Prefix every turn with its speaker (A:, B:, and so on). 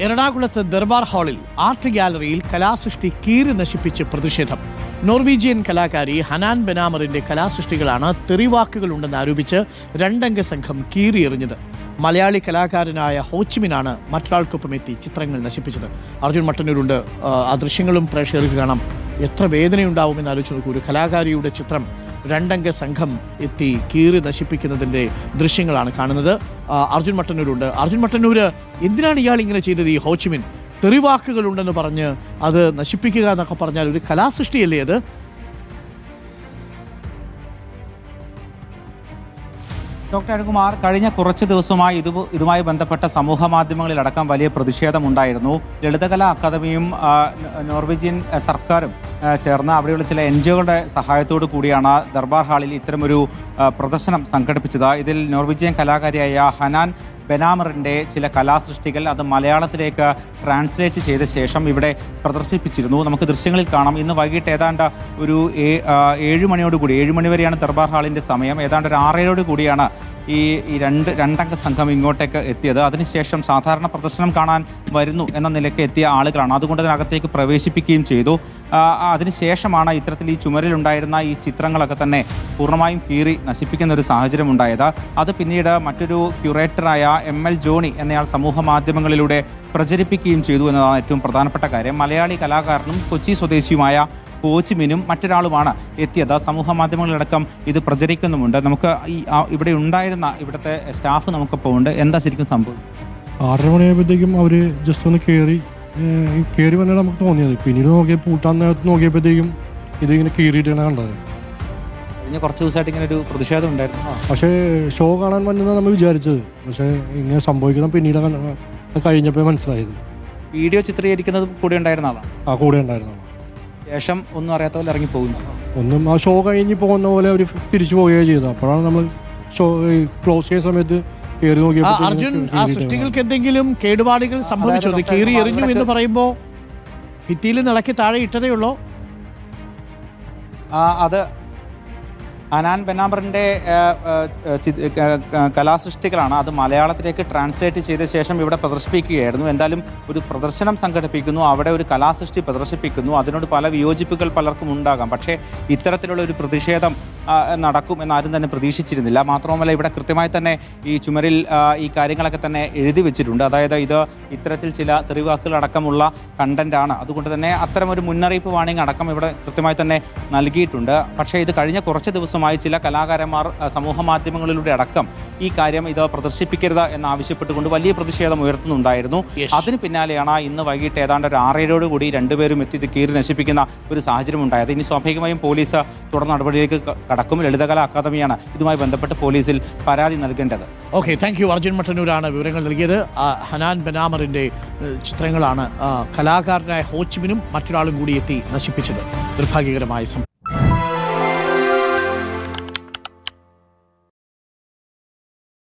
A: എറണാകുളത്ത് ദർബാർ ഹാളിൽ ആർട്ട് ഗാലറിയിൽ കലാസൃഷ്ടി കീറി നശിപ്പിച്ച് പ്രതിഷേധം. നോർവീജിയൻ കലാകാരി ഹനാൻ ബെനാമറിന്റെ കലാസൃഷ്ടികളാണ് തെറിവാക്കുകളുണ്ടെന്ന് ആരോപിച്ച് രണ്ടംഗ സംഘം കീറിയെറിഞ്ഞത്. മലയാളി കലാകാരനായ ഹോച്ചിമിനാണ് മറ്റൊരാൾക്കൊപ്പം എത്തി ചിത്രങ്ങൾ നശിപ്പിച്ചത്. അർജുൻ മട്ടന്നൂരുണ്ട്. ആ ദൃശ്യങ്ങളും പ്രേക്ഷകർക്ക് കാണാം. എത്ര വേദനയുണ്ടാവുമെന്ന് ആലോചിച്ച് നോക്കൂ. ഒരു കലാകാരിയുടെ ചിത്രം രണ്ടംഗ സംഘം എത്തി കീറി നശിപ്പിക്കുന്നതിന്റെ ദൃശ്യങ്ങളാണ് കാണുന്നത്. അർജുൻ മട്ടന്നൂരുണ്ട്. അർജുൻ മട്ടന്നൂര് എന്തിനാണ് ഇയാൾ ഇങ്ങനെ ചെയ്തത് ഈ ഹോച്ചിമിൻ? തെറിവാക്കുകളുണ്ടെന്ന് പറഞ്ഞ് അത് നശിപ്പിക്കുക എന്നൊക്കെ പറഞ്ഞാൽ ഒരു കലാസൃഷ്ടിയല്ലേ അത്?
B: ഡോക്ടർ അരുകുമാർ കഴിഞ്ഞ കുറച്ച് ദിവസമായി ഇത് ഇതുമായി ബന്ധപ്പെട്ട സമൂഹ മാധ്യമങ്ങളിലടക്കം വലിയ പ്രതിഷേധമുണ്ടായിരുന്നു. ലളിതകലാ അക്കാദമിയും നോർവീജിയൻ സർക്കാരും ചേർന്ന് അവിടെയുള്ള ചില എൻ ജിഒകളുടെ സഹായത്തോടു കൂടിയാണ് ദർബാർ ഹാളിൽ ഇത്തരമൊരു പ്രദർശനം സംഘടിപ്പിച്ചത്. ഇതിൽ നോർവീജിയൻ കലാകാരിയായ ഹനാൻ ബെനാമറിന്റെ ചില കലാസൃഷ്ടികൾ അത് മലയാളത്തിലേക്ക് ട്രാൻസ്ലേറ്റ് ചെയ്ത ശേഷം ഇവിടെ പ്രദർശിപ്പിച്ചിരുന്നു. നമുക്ക് ദൃശ്യങ്ങളിൽ കാണാം. ഇന്ന് വൈകിട്ട് ഏതാണ്ട് ഒരു ഏഴ് മണിയോടുകൂടി ഏഴ് മണി വരെയാണ് ദർബാർ ഹാളിന്റെ സമയം. ഏതാണ്ട് ഒരു ആറരയോട് കൂടിയാണ് ഈ രണ്ട് രണ്ടംഗ സംഘം ഇങ്ങോട്ടേക്ക് എത്തിയത്. അതിനുശേഷം സാധാരണ പ്രദർശനം കാണാൻ വരുന്നു എന്ന നിലയ്ക്ക് എത്തിയ ആളുകളാണ്. അതുകൊണ്ട് അതിനകത്തേക്ക് പ്രവേശിപ്പിക്കുകയും ചെയ്തു. അതിനുശേഷമാണ് ഇത്തരത്തിൽ ഈ ചുമരിലുണ്ടായിരുന്ന ഈ ചിത്രങ്ങളൊക്കെ തന്നെ പൂർണമായും കീറി നശിപ്പിക്കുന്ന ഒരു സാഹചര്യം ഉണ്ടായത്. അത് പിന്നീട് മറ്റൊരു ക്യൂറേറ്ററായ എം എൽ ജോണി എന്നയാൾ സമൂഹ മാധ്യമങ്ങളിലൂടെ പ്രചരിപ്പിക്കുകയും ചെയ്തു എന്നതാണ് ഏറ്റവും പ്രധാനപ്പെട്ട കാര്യം. മലയാളി കലാകാരനും കൊച്ചി സ്വദേശിയുമായ കോച്ചിമിനും മറ്റൊരാളുമാണ് എത്തിയത്. സമൂഹ മാധ്യമങ്ങളിലടക്കം ഇത് പ്രചരിക്കുന്നുമുണ്ട്. നമുക്ക് ഈ ഇവിടെ ഉണ്ടായിരുന്ന ഇവിടുത്തെ സ്റ്റാഫ് നമുക്കിപ്പോൾ ഉണ്ട്. എന്താ ശരിക്കും സംഭവം?
C: ആറര മണിയായപ്പോഴത്തേക്കും അവർ ജസ്റ്റ് ഒന്ന് കയറി കയറി വന്നാണ് നമുക്ക് തോന്നിയത്. പിന്നീട് നോക്കിയ പൂട്ടാൻ നേരത്ത് നോക്കിയപ്പോഴത്തേക്കും ഇതിങ്ങനെ കീറിയിട്ടാണ് കണ്ടത്.
B: കഴിഞ്ഞ കുറച്ച് ദിവസമായിട്ട് ഇങ്ങനെ ഒരു പ്രതിഷേധം ഉണ്ടായിരുന്നു.
C: പക്ഷേ ഷോ കാണാൻ വന്നതാണ് നമ്മൾ വിചാരിച്ചത്. പക്ഷേ ഇങ്ങനെ സംഭവിക്കുന്ന പിന്നീട് കഴിഞ്ഞപ്പോൾ മനസ്സിലായത്.
B: വീഡിയോ ചിത്രീകരിക്കുന്നത് കൂടെ ഉണ്ടായിരുന്ന ആളാണ്
C: ആ കൂടെ ഉണ്ടായിരുന്നു
B: ശേഷം ഒന്നും അറിയാത്ത പോലെ ഇറങ്ങി പോകും
C: ഒന്നും ആ ഷോ കഴിഞ്ഞ് പോകുന്ന പോലെ അവർ തിരിച്ചു പോവുകയാണ് ചെയ്തത്. അപ്പോഴാണ് നമ്മൾ ഷോ ക്ലോസ് ചെയ്യുന്ന സമയത്ത് കയറി
A: ആ,
C: നോക്കിയപ്പോൾ
A: അർജുൻ ആ സൃഷ്ടികൾക്ക് എന്തെങ്കിലും കേടുപാടുകൾ സംഭവിച്ചോ? അത് കീറി എറിഞ്ഞു എന്ന് പറയുമ്പോ ഭിത്തിയിൽ നിളക്കി താഴെ ഇട്ടതേ ഉള്ളോ?
B: ആ, അത് അനാൻ ക- കലാസൃഷ്ടികളാണ് അത് മലയാളത്തിലേക്ക് ട്രാൻസ്ലേറ്റ് ചെയ്ത ശേഷം ഇവിടെ പ്രദർശിപ്പിക്കുകയായിരുന്നു. എന്തായാലും ഒരു പ്രദർശനം സംഘടിപ്പിക്കുന്നു അവിടെ ഒരു കലാസൃഷ്ടി പ്രദർശിപ്പിക്കുന്നു. അതിനോട് പല വിയോജിപ്പുകൾ പലർക്കും ഉണ്ടാകാം. പക്ഷേ ഇത്തരത്തിലുള്ള ഒരു പ്രതിഷേധം നടക്കും എന്നാരും തന്നെ പ്രതീക്ഷിച്ചിരുന്നില്ല. മാത്രവുമല്ല ഇവിടെ കൃത്യമായി തന്നെ ഈ ചുമരിൽ ഈ കാര്യങ്ങളൊക്കെ തന്നെ എഴുതി വെച്ചിട്ടുണ്ട്. അതായത് ഇത് ഇത്തരത്തിൽ ചില തെറിവാക്കുകൾ അടക്കമുള്ള കണ്ടന്റ് ആണ് അതുകൊണ്ട് തന്നെ അത്തരം ഒരു മുന്നറിയിപ്പ് വാണിംഗ് അടക്കം ഇവിടെ കൃത്യമായി തന്നെ നൽകിയിട്ടുണ്ട്. പക്ഷേ ഇത് കഴിഞ്ഞ കുറച്ച് ദിവസമായി ചില കലാകാരന്മാർ സമൂഹ മാധ്യമങ്ങളിലൂടെ അടക്കം ഈ കാര്യം ഇത് പ്രദർശിപ്പിക്കരുത് എന്ന് ആവശ്യപ്പെട്ടുകൊണ്ട് വലിയ പ്രതിഷേധം ഉയർത്തുന്നുണ്ടായിരുന്നു. അതിന് പിന്നാലെയാണ് ഇന്ന് വൈകിട്ട് ഏതാണ്ട് ഒരു ആറേഴോട് കൂടി രണ്ടുപേരും എത്തി ഇത് കീറി നശിപ്പിക്കുന്ന ഒരു സാഹചര്യം ഉണ്ടായത്. ഇനി സ്വാഭാവികമായും പോലീസ് തുടർ നടപടിയിലേക്ക് കടക്കും. ലളിതകല അക്കാദമിയാണ് ഇതുമായി ബന്ധപ്പെട്ട് പോലീസിൽ പരാതി നൽകേണ്ടത്.
A: ഓക്കെ താങ്ക് യു അർജുൻ മട്ടന്നൂരാണ് വിവരങ്ങൾ നൽകിയത്. ഹനാൻ ബനാമറിന്റെ ചിത്രങ്ങളാണ് കലാകാരനായ ഹോച്ചിമിനും മറ്റൊരാളും കൂടി എത്തി നശിപ്പിച്ചത്. നിർഭാഗ്യകരമായ സംഭവം